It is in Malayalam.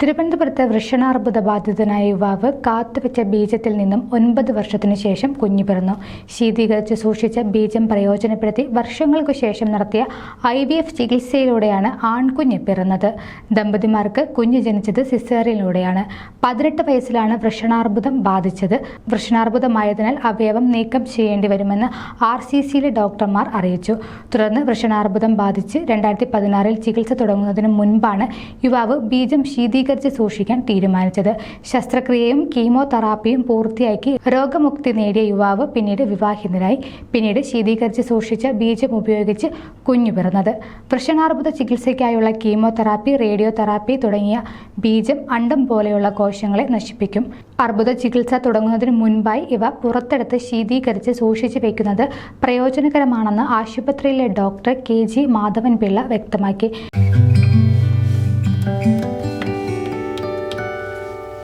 തിരുവനന്തപുരത്ത് വൃഷണാർബുദ ബാധിതനായ യുവാവ് കാത്തുവെച്ച ബീജത്തിൽ നിന്നും ഒൻപത് വർഷത്തിനു ശേഷം കുഞ്ഞു പിറന്നു. ശീതീകരിച്ച് സൂക്ഷിച്ച ബീജം പ്രയോജനപ്പെടുത്തി വർഷങ്ങൾക്കു ശേഷം നടത്തിയ ഐ വി എഫ് ചികിത്സയിലൂടെയാണ് ആൺകുഞ്ഞ് പിറന്നത്. ദമ്പതിമാർക്ക് കുഞ്ഞ് ജനിച്ചത് സിസേറിയനിലൂടെയാണ് പതിനെട്ട് വയസ്സിലാണ് വൃഷണാർബുദം ബാധിച്ചത്. വൃഷണാർബുദമായതിനാൽ അവയവം നീക്കം ചെയ്യേണ്ടി വരുമെന്ന് ആർ സി സിയിലെ ഡോക്ടർമാർ അറിയിച്ചു. തുടർന്ന് വൃഷണാർബുദം ബാധിച്ച് രണ്ടായിരത്തി പതിനാറിൽ ചികിത്സ തുടങ്ങുന്നതിന് മുൻപാണ് യുവാവ് ബീജം ശീതീകരിച്ച് സൂക്ഷിക്കാൻ തീരുമാനിച്ചത്. ശസ്ത്രക്രിയയും കീമോതെറാപ്പിയും പൂർത്തിയാക്കി രോഗമുക്തി നേടിയ യുവാവ് പിന്നീട് വിവാഹിതനായി പിന്നീട് ശീതീകരിച്ച് സൂക്ഷിച്ച ബീജം ഉപയോഗിച്ച് കുഞ്ഞു പിറന്നത്. വൃഷണാർബുദ ചികിത്സയ്ക്കായുള്ള കീമോതെറാപ്പി റേഡിയോതെറാപ്പി തുടങ്ങിയ ബീജം അണ്ടം പോലെയുള്ള കോശങ്ങളെ നശിപ്പിക്കും. അർബുദ ചികിത്സ തുടങ്ങുന്നതിന് മുൻപായി ഇവ പുറത്തെടുത്ത് ശീതീകരിച്ച് സൂക്ഷിച്ചു വയ്ക്കുന്നത് പ്രയോജനകരമാണെന്ന് ആശുപത്രിയിലെ doctor K G Madhavan Pillai വ്യക്തമാക്കി.